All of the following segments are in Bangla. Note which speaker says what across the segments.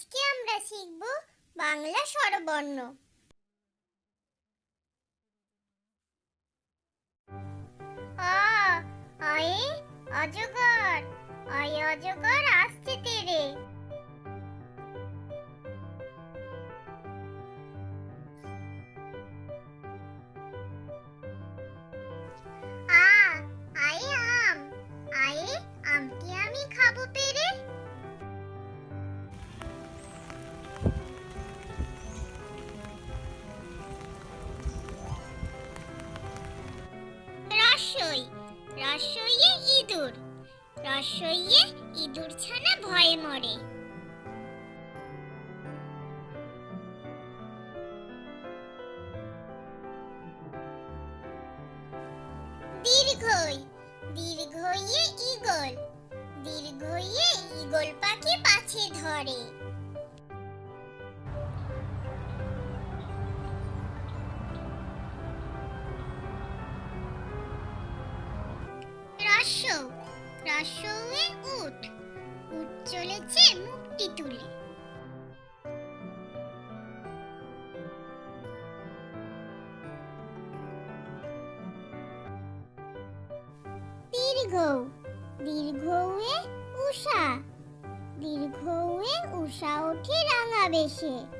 Speaker 1: আজকে আমরা শিখব বাংলা স্বরবর্ণ। অজগর অজগর আসছে তেরে। আ আম, আয়ে আমটি আমি খাব পেরে রসইয়ে ইঁদুর। রসইয়ে ইঁদুর ছানা ভয়ে মরে। দীর্ঘই, দীর্ঘইয়ে ঈগল। দীর্ঘইয়ে ঈগল পাখি পাছে ধরে। রস্যে উঠ। উঠ চলেছে মুক্তি তুলে। দীর্ঘ দীর্ঘয়ে উষা। দীর্ঘয়ে উষা ওঠে রাঙা বেশে।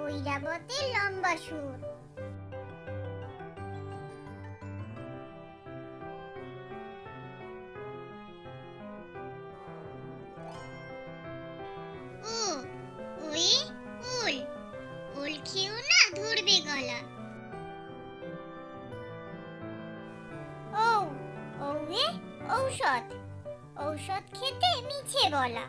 Speaker 1: ঐরাবতের লম্বা সুর। ঔষধ। ঔষধ খেতে মিছে বলা